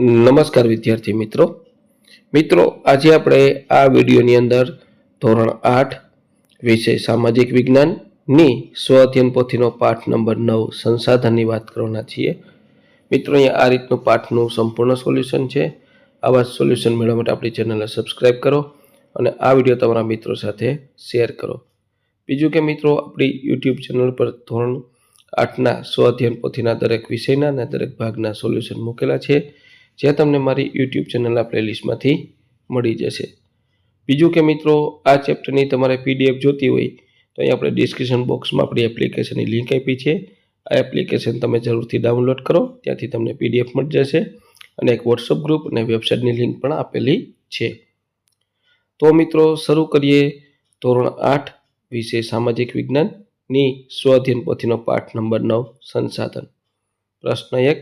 નમસ્કાર વિદ્યાર્થી મિત્રો. મિત્રો, આજે આપણે આ વિડીયોની અંદર ધોરણ આઠ, વિષય સામાજિક વિજ્ઞાનની સ્વ અધ્યયન પોથીનો પાઠ નંબર નવ સંસાધનની વાત કરવાના છીએ. મિત્રો, અહીંયા આ રીતનું પાઠનું સંપૂર્ણ સોલ્યુશન છે. આવા સોલ્યુશન મેળવવા માટે આપણી ચેનલને સબસ્ક્રાઈબ કરો અને આ વીડિયો તમારા મિત્રો સાથે શેર કરો. બીજું કે મિત્રો, આપણી યુટ્યુબ ચેનલ પર ધોરણ આઠના સ્વ અધ્યયન પોથીના દરેક વિષયના અને દરેક ભાગના સોલ્યુશન મૂકેલા છે. જે તમને મારી યુટ્યુબ ચેનલના પ્લેલિસ્ટમાંથી મળી જશે. બીજું કે મિત્રો, આ ચેપ્ટરની તમારે પીડીએફ જોતી હોય, તો અહીં આપણે ડિસ્ક્રિપ્શન બોક્સમાં આપણી એપ્લિકેશનની લિંક આપી છે. આ એપ્લિકેશન તમે જરૂરથી ડાઉનલોડ કરો, ત્યાંથી તમને પીડીએફ મળી જશે અને એક વોટ્સઅપ ગ્રુપ અને વેબસાઇટની લિંક પણ આપેલી છે. તો મિત્રો, શરૂ કરીએ ધોરણ આઠ, વિષય સામાજિક વિજ્ઞાનની સ્વાધીન પોથીનો પાઠ નંબર નવ, સંસાધન. પ્રશ્ન એક,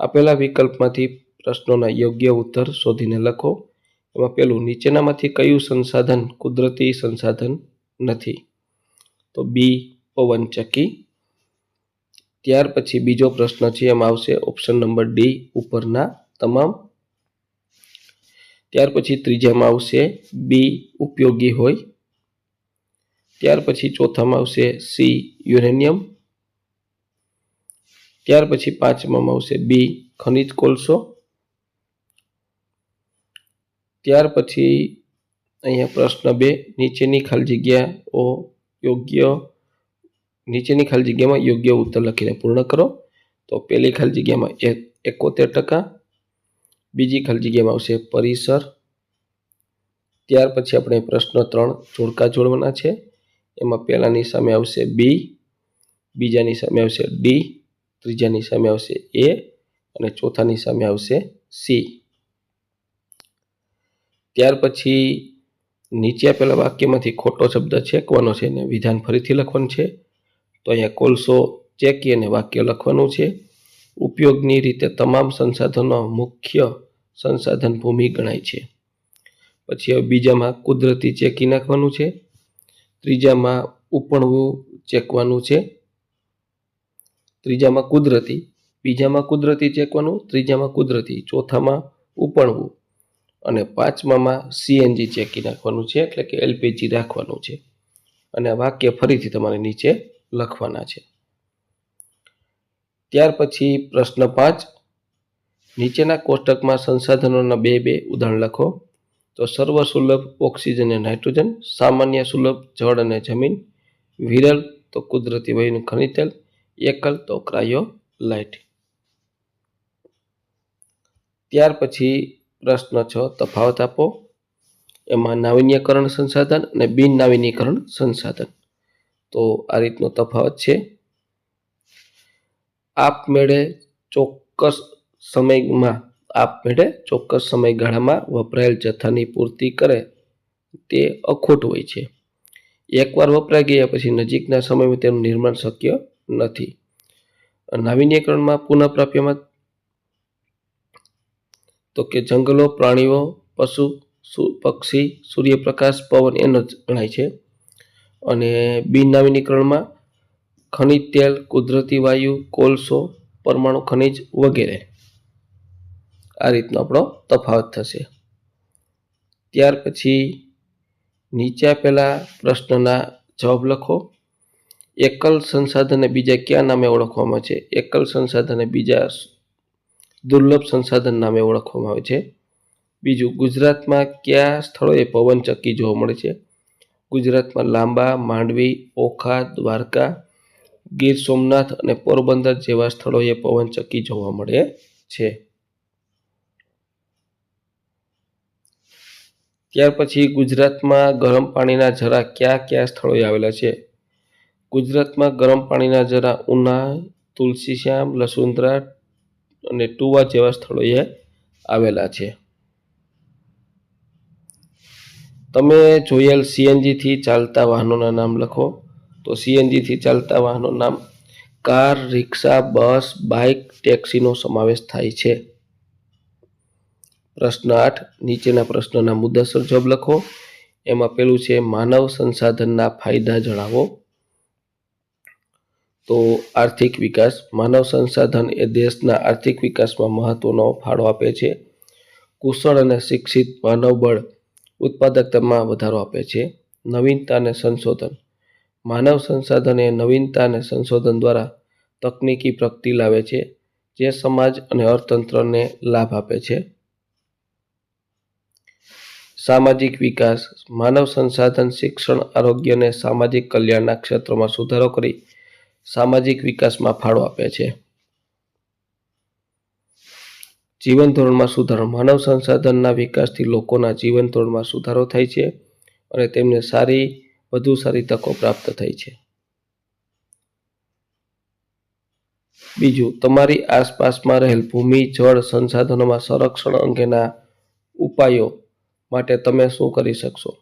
આપેલા વિકલ્પમાંથી પ્રશ્નોના યોગ્ય ઉત્તર શોધીને લખો. એમાં પેલું, નીચેનામાંથી કયું સંસાધન કુદરતી સંસાધન નથી? તો બી પવનચક્કી ત્યાર પછી બીજો પ્રશ્ન છે, એમાં આવશે ઓપ્શન નંબર ડી ઉપરના તમામ. ત્યાર પછી ત્રીજામાં આવશે બી ઉપયોગી હોય. ત્યાર પછી ચોથામાં આવશે સી યુરેનિયમ. ત્યાર પછી પાંચમામાં આવશે બી ખનિજ કોલસો. ત્યાર પછી અહીંયા પ્રશ્ન બે, નીચેની ખાલી જગ્યાઓ યોગ્ય, નીચેની ખાલી જગ્યામાં યોગ્ય ઉત્તર લખીને પૂર્ણ કરો. તો પહેલી ખાલી જગ્યામાં એક એકોતેર ટકા, બીજી ખાલી જગ્યામાં આવશે પરિસર. ત્યાર પછી આપણે પ્રશ્ન ત્રણ, જોડકા જોડવાના છે. એમાં પહેલાંની સામે આવશે બી, બીજાની સામે આવશે ડી, ત્રીજાની સામે આવશે એ, અને ચોથાની સામે આવશે સી. ત્યાર પછી નીચે આપેલા વાક્યમાંથી ખોટો શબ્દ છેકવાનો છે અને વિધાન ફરીથી લખવાનું છે. તો અહીંયા કોલસો ચેકી અને વાક્ય લખવાનું છે. ઉપયોગની રીતે તમામ સંસાધનો મુખ્ય સંસાધન ભૂમિ ગણાય છે. પછી હવે બીજામાં કુદરતી ચેકી નાખવાનું છે. ત્રીજામાં ઉપણવું ચેકવાનું છે. ત્રીજામાં કુદરતી, બીજામાં કુદરતી ચેકવાનું, ત્રીજામાં કુદરતી, ચોથામાં ઉપણવું. અને પાંચમામાં સીએનજી ચેકી નાખવાનું છે, એટલે કે એલપીજી રાખવાનું છે. અને વાક્ય ફરીથી તમારે નીચે લખવાના છે. ત્યાર પછી પ્રશ્ન પાંચ, નીચેના કોષ્ટકમાં સંસાધનોના બે બે ઉદાહરણ લખો. તો સર્વ સુલભ, ઓક્સિજન અને નાઇટ્રોજન, સામાન્ય સુલભ, જળ અને જમીન, વિરલ તો કુદરતી વયનું ખનિજ તેલ એકલ તો ક્રાયો લાઇટ ત્યાર પછી પ્રશ્ન છ, તફાવત આપો. એમાં નાવીન્યકરણ સંસાધન અને બિન નાવીન્યકરણ સંસાધન. તો આ રીતનો તફાવત છે. આપમેળે ચોક્કસ સમયમાં, આપમેળે ચોક્કસ સમયગાળામાં વપરાયેલ જથ્થાની પૂર્તિ કરે તે અખોટ હોય છે. એકવાર વપરાઈ ગયા પછી નજીકના સમયમાં તેનું નિર્માણ શક્ય નથી. નાવીન્યકરણમાં પુનઃપ્રાપ્યમાં તો કે જંગલો, પ્રાણીઓ, પશુ પક્ષી, સૂર્યપ્રકાશ, પવન એનો જ ગણાય છે. અને બિન નાવીનીકરણમાં ખનિજ તેલ, કુદરતી વાયુ, કોલસો, પરમાણુ ખનિજ વગેરે. આ રીતનો આપણો તફાવત થશે. ત્યાર પછી નીચે આપેલા પ્રશ્નના જવાબ લખો. એકલ સંસાધનને બીજા કયા નામે ઓળખવામાં છે? એકલ સંસાધનને બીજા દુર્લભ સંસાધન નામે ઓળખવામાં આવે છે. બીજું, ગુજરાતમાં કયા સ્થળોએ પવનચક્કી જોવા મળે છે? ગુજરાતમાં લાંબા, માંડવી, ઓખા, દ્વારકા, ગીર સોમનાથ અને પોરબંદર જેવા સ્થળોએ પવનચક્કી જોવા મળે છે. ત્યાર પછી ગુજરાતમાં ગરમ પાણીના ઝરા કયા કયા સ્થળોએ આવેલા છે? ગુજરાતમાં ગરમ પાણીના ઝરા ઉના, તુલસીશ્યામ લસુંદરા અને ટુવા જેવા સ્થળોએ આવેલા છે. તમે જોયેલ સીએનજીથી ચાલતા વાહનોના નામ લખો. તો સીએનજીથી ચાલતા વાહનો નામ કાર, રિક્ષા, બસ, બાઇક, ટેક્સીનો સમાવેશ થાય છે. પ્રશ્ન આઠ, નીચેના પ્રશ્નના મુદ્દાસર જવાબ લખો. એમાં પેલું છે, માનવ સંસાધનના ફાયદા જણાવો. તો આર્થિક વિકાસ, માનવ સંસાધન એ દેશના આર્થિક વિકાસમાં મહત્વનો ફાળો આપે છે. કુશળ અને શિક્ષિત માનવબળ ઉત્પાદકતામાં વધારો આપે છે. નવીનતા અને સંશોધન. માનવ સંસાધન એ નવીનતા અને સંશોધન દ્વારા તકનીકી પ્રગતિ લાવે છે, જે સમાજ અને અર્થતંત્રને લાભ આપે છે. સામાજિક વિકાસ. માનવ સંસાધન શિક્ષણ, આરોગ્ય અને સામાજિક કલ્યાણના ક્ષેત્રમાં સુધારો કરી સામાજિક વિકાસમાં ફાળો આપે છે. જીવન ધોરણમાં સુધારો. માનવ સંસાધનના વિકાસથી લોકોના જીવન ધોરણમાં સુધારો થાય છે અને તેમને સારી, વધુ સારી તકો પ્રાપ્ત થાય છે. બીજું, તમારી આસપાસમાં રહેલ ભૂમિ, જળ સંસાધનોમાં સંરક્ષણ અંગેના ઉપાયો માટે તમે શું કરી શકશો?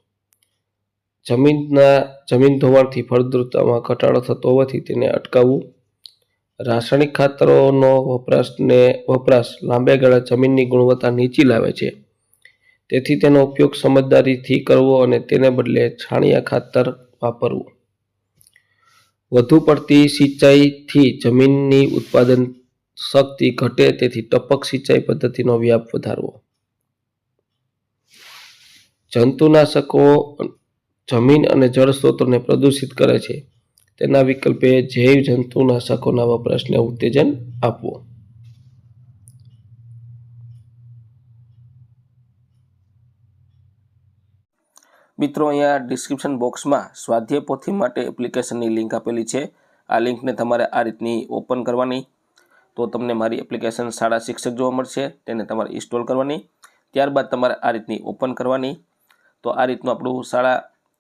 જમીનના, જમીન ધોવાણથી ફળદ્રુપતામાં ઘટાડો થતો હોવાથી તેને અટકાવવું. રાસાયણિક ખાતરોનો વપરાશને વપરાશ લાંબે ગાળે જમીનની ગુણવત્તા નીચી લાવે છે. તેથી તેનો ઉપયોગ સમજદારીથી કરવો અને તેને બદલે છાણિયા ખાતર વાપરવું. વધુ પડતી સિંચાઈથી જમીનની ઉત્પાદન શક્તિ ઘટે તેથી ટપક સિંચાઈ પદ્ધતિનો વ્યાપ વધારવો. જંતુનાશકો જમીન અને જળ સ્ત્રોતોને પ્રદૂષિત કરે છે. તેના વિકલ્પે જૈવ જંતુનાશકોના વપરાશને ઉત્તેજન આપવું. મિત્રો, અહીંયા ડિસ્ક્રિપ્શન બોક્સમાં સ્વાધ્યાય પોથી માટે એપ્લિકેશનની લિંક આપેલી છે. આ લિંકને તમારે આ રીતની ઓપન કરવાની. તો તમને મારી એપ્લિકેશન શાળા શિક્ષક જોવા મળશે, તેને તમારે ઇન્સ્ટોલ કરવાની. ત્યારબાદ તમારે આ રીતની ઓપન કરવાની. તો આ રીતનું આપણું શાળા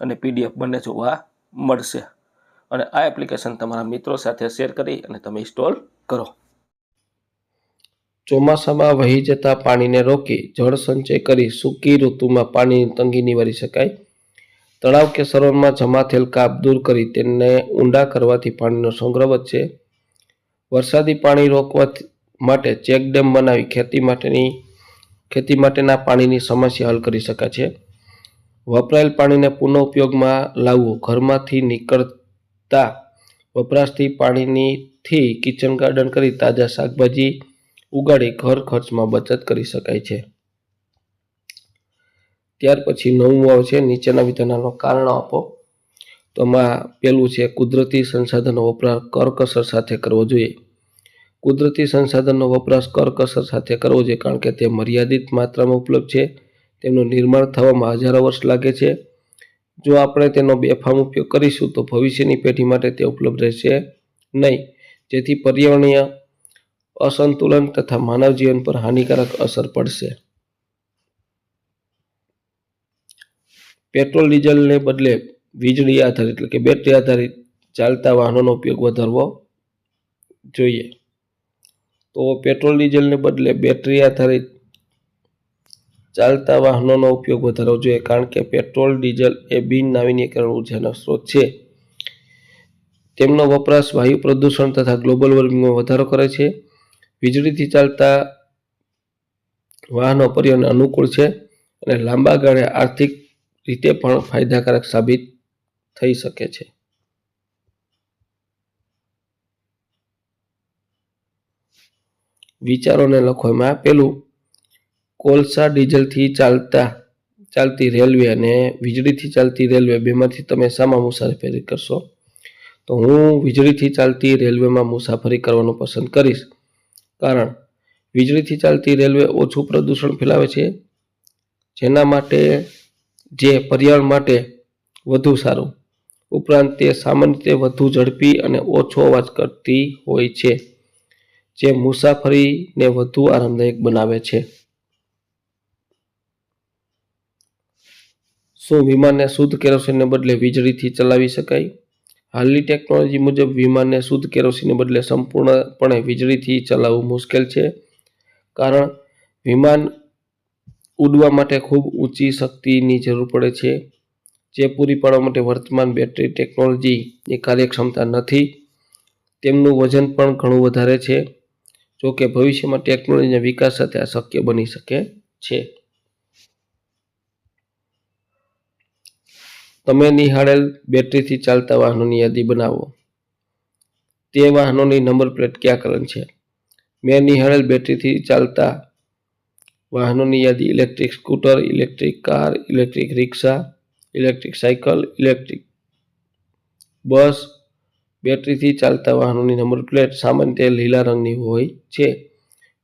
અને પીડીએફ બંને જોવા મળશે. અને આ એપ્લિકેશન તમારા મિત્રો સાથે શેર કરી અને તમે ઇન્સ્ટોલ કરો. ચોમાસામાં વહી જતા પાણીને રોકી જળ સંચય કરી સૂકી ઋતુમાં પાણીની તંગી નિવારી શકાય. તળાવ કે સરોવરમાં જમા થયેલ કાપ દૂર કરી તેને ઊંડા કરવાથી પાણીનો સંગ્રહ વધશે. વરસાદી પાણી રોકવા માટે ચેકડેમ બનાવી ખેતી માટેની ખેતી માટેના પાણીની સમસ્યા હલ કરી શકાય છે. વપરાયેલ પાણીને પુનઃ ઉપયોગમાં લાવવું. ઘરમાંથી નીકળતા વપરાશથી પાણીનીથી કિચન ગાર્ડન કરી તાજા શાકભાજી ઉગાડી ઘર ખર્ચમાં બચત કરી શકાય છે. ત્યાર પછી નવમું આવે છે. નીચેના વિધાનોનો કારણો આપો. તો એમાં પેલું છે, કુદરતી સંસાધનો વપરાશ કરકસર સાથે કરવો જોઈએ. કુદરતી સંસાધનનો વપરાશ કરકસર સાથે કરવો જોઈએ કારણ કે તે મર્યાદિત માત્રામાં ઉપલબ્ધ છે. તેમનું નિર્માણ થવામાં હજારો વર્ષ લાગે છે. જો આપણે તેનો બેફામ ઉપયોગ કરીશું તો ભવિષ્યની પેઢી માટે તે ઉપલબ્ધ રહેશે નહીં. જેથી પર્યાવરણીય અસંતુલન તથા માનવ જીવન પર હાનિકારક અસર પડશે. પેટ્રોલ ડીઝલને બદલે વીજળી આધારિત એટલે કે બેટરી આધારિત ચાલતા વાહનોનો ઉપયોગ વધારવો જોઈએ. તો પેટ્રોલ ડીઝલને બદલે બેટરી આધારિત ચાલતા વાહનોનો ઉપયોગ વધારવો જોઈએ કારણ કે પેટ્રોલ, ડીઝલ એ બિન નવીનીકરણ ઉર્જાનો સ્ત્રોત છે. તેમનો વપરાશ વાયુ પ્રદૂષણ તથા ગ્લોબલ વોર્મિંગમાં વધારો કરે છે. વીજળીથી ચાલતા વાહનો પર્યાવરણને અનુકૂળ છે અને લાંબા ગાળે આર્થિક રીતે પણ ફાયદાકારક સાબિત થઈ શકે છે. વિચારોને લખો એમાં પેલું કોલસા ડીઝલથી ચાલતા, ચાલતી રેલવે અને વીજળીથી ચાલતી રેલવે બેમાંથી તમે શામાં મુસાફરી કરશો? તો હું વીજળીથી ચાલતી રેલવેમાં મુસાફરી કરવાનું પસંદ કરીશ. કારણ, વીજળીથી ચાલતી રેલવે ઓછું પ્રદૂષણ ફેલાવે છે, જેના માટે, જે પર્યાવરણ માટે વધુ સારું. ઉપરાંત તે સામાન્ય રીતે વધુ ઝડપી અને ઓછો અવાજ કરતી હોય છે, જે મુસાફરીને વધુ આરામદાયક બનાવે છે. શું વિમાનને શુદ્ધ કેરોસીનને બદલે વીજળીથી ચલાવી શકાય? હાલની ટેકનોલોજી મુજબ વિમાનને શુદ્ધ કેરોસીનને બદલે સંપૂર્ણપણે વીજળીથી ચલાવવું મુશ્કેલ છે, કારણ વિમાન ઉડવા માટે ખૂબ ઊંચી શક્તિની જરૂર પડે છે, જે પૂરી પાડવા માટે વર્તમાન બેટરી ટેકનોલોજીની કાર્યક્ષમતા નથી. તેમનું વજન પણ ઘણું વધારે છે, જોકે ભવિષ્યમાં ટેકનોલોજીના વિકાસ સાથે આ શક્ય બની શકે છે. તમે નિહાળેલ બેટરીથી ચાલતા વાહનોની યાદી બનાવો. તે વાહનોની નંબર પ્લેટ કયા કલર છે? મેં નિહાળેલ બેટરીથી ચાલતા વાહનોની યાદી electric scooter, electric car, electric rickshaw, electric cycle, electric bus. બેટરીથી ચાલતા વાહનોની નંબર પ્લેટ સામાન્ય લીલા રંગની હોય છે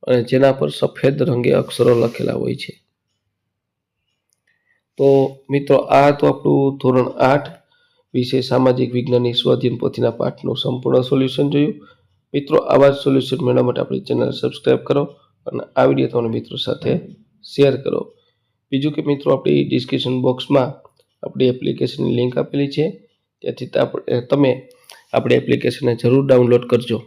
અને જેના પર સફેદ રંગે અક્ષરો લખેલા હોય છે. તો મિત્રો, આ તો આપણું ધોરણ આઠ વિશે સામાજિક વિજ્ઞાનની સ્વાધીન પોથીના પાઠનું સંપૂર્ણ સોલ્યુશન જોયું. મિત્રો, આવા જ સોલ્યુશન મેળવવા માટે આપણી ચેનલ સબસ્ક્રાઈબ કરો અને આ વીડિયો તમારા મિત્રો સાથે શેર કરો. બીજું કે મિત્રો, આપણી ડિસ્ક્રિપ્શન બોક્સમાં આપણી એપ્લિકેશનની લિંક આપેલી છે. ત્યાંથી તમે આપણી એપ્લિકેશનને જરૂર ડાઉનલોડ કરજો.